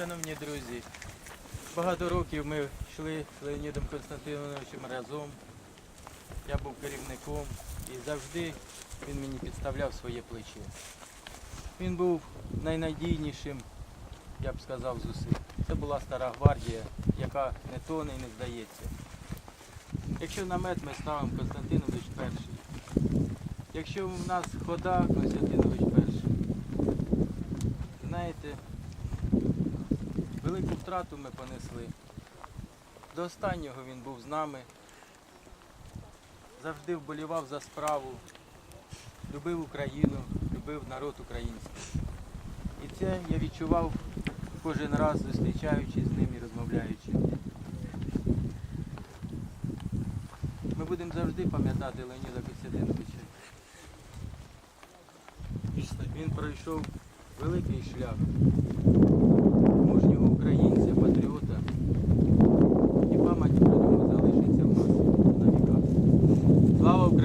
Шановні друзі, багато років ми йшли з Леонідом Константиновичем разом. Я був керівником і завжди він мені підставляв своє плече. Він був найнадійнішим, я б сказав, з усіх. Це була стара гвардія, яка не тоне і не здається. Якщо намет ми ставимо Константинович перший. Якщо в нас хода, Константинович перший. Знаєте, втрату ми понесли. До останнього він був з нами. Завжди вболівав за справу, любив Україну, любив народ український. І це я відчував кожен раз, зустрічаючись з ним і розмовляючи. Ми будемо завжди пам'ятати Леоніда Костянтиновича. Він пройшов великий шлях